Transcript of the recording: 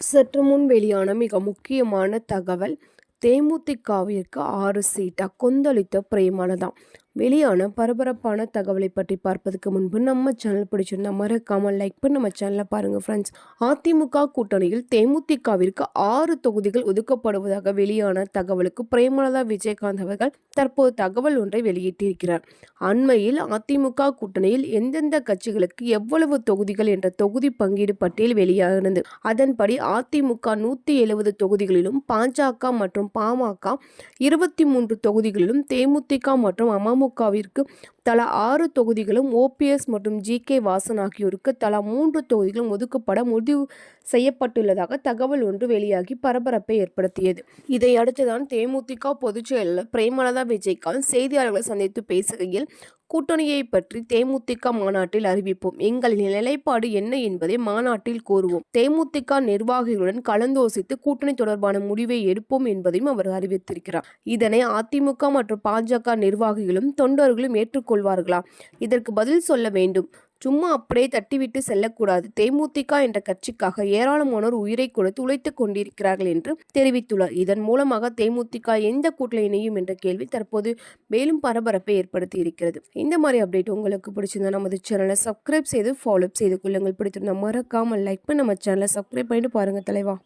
சற்று முன் வெளியான மிக முக்கியமான தகவல் தேமுதிகவிற்கு ஆறு சீட்டா கொந்தளித்த பிரேமலதா. வெளியான பரபரப்பான தகவலை பற்றி பார்ப்பதற்கு முன்பு நம்ம சேனல் பிடிச்சிருந்தா மறக்காமல் லைக் பண்ணி நம்ம சேனலை பாருங்க ஃப்ரெண்ட்ஸ் அதிமுக கூட்டணியில் தேமுதிகவிற்கு ஆறு தொகுதிகள் ஒதுக்கப்படுவதாக வெளியான தகவலுக்கு பிரேமலதா விஜயகாந்த் அவர்கள் தற்போது தகவல் ஒன்றை வெளியிட்டிருக்கிறார். அண்மையில் அதிமுக கூட்டணியில் எந்தெந்த கட்சிகளுக்கு எவ்வளவு தொகுதிகள் என்ற தொகுதி பங்கீடு பட்டியல் வெளியானது? அதன்படி அதிமுக நூற்றி எழுபது தொகுதிகளிலும் பாஜக மற்றும் பாமக இருபத்தி மூன்று தொகுதிகளிலும் தேமுதிக மற்றும் திமுகவிற்கு தலா ஆறு தொகுதிகளும் ஓபிஎஸ் மற்றும் ஜி கே வாசன் ஆகியோருக்கு தலா மூன்று தொகுதிகளும் ஒதுக்கப்பட முடிவு செய்யப்பட்டுள்ளதாக தகவல் ஒன்று வெளியாகி பரபரப்பை ஏற்படுத்தியது. இதை அடுத்துதான் தேமுதிக பொதுச்செயலாளர் பிரேமலதா விஜயகாந்த் செய்தியாளர்களை சந்தித்து பேசுகையில் கூட்டணியை பற்றி தேமுதிக மாநாட்டில் அறிவிப்போம். எங்களின் நிலைப்பாடு என்ன என்பதை மாநாட்டில் கூறுவோம். தேமுதிக நிர்வாகிகளுடன் கலந்தோசித்து கூட்டணி தொடர்பான முடிவை எடுப்போம் என்பதையும் அவர் அறிவித்திருக்கிறார். இதனை அதிமுக மற்றும் பாஜக நிர்வாகிகளும் தொண்டர்களும் ஏற்றுக்கொள்வார்களா? இதற்கு பதில் சொல்ல வேண்டும். சும்மா அப்படியே தட்டிவிட்டு செல்லக்கூடாது. தேமுதிக என்ற கட்சிக்காக ஏராளமானோர் உயிரை கொடுத்து உழைத்துக் கொண்டிருக்கிறார்கள் என்று தெரிவித்துள்ளார். இதன் மூலமாக தேமுதிக எந்த கூட்டில் இணையும் என்ற கேள்வி தற்போது மேலும் பரபரப்பை ஏற்படுத்தி இருக்கிறது. இந்த மாதிரி அப்டேட் உங்களுக்கு பிடிச்சிருந்தா நமது சேனலை சப்ஸ்கிரைப் செய்து ஃபாலோ செய்து கொள்ளுங்கள். பிடித்திருந்தா மறக்காமல் லைக் பண்ணி நம்ம சேனலை சப்ஸ்கிரைப் பண்ணிட்டு பாருங்க தலைவா.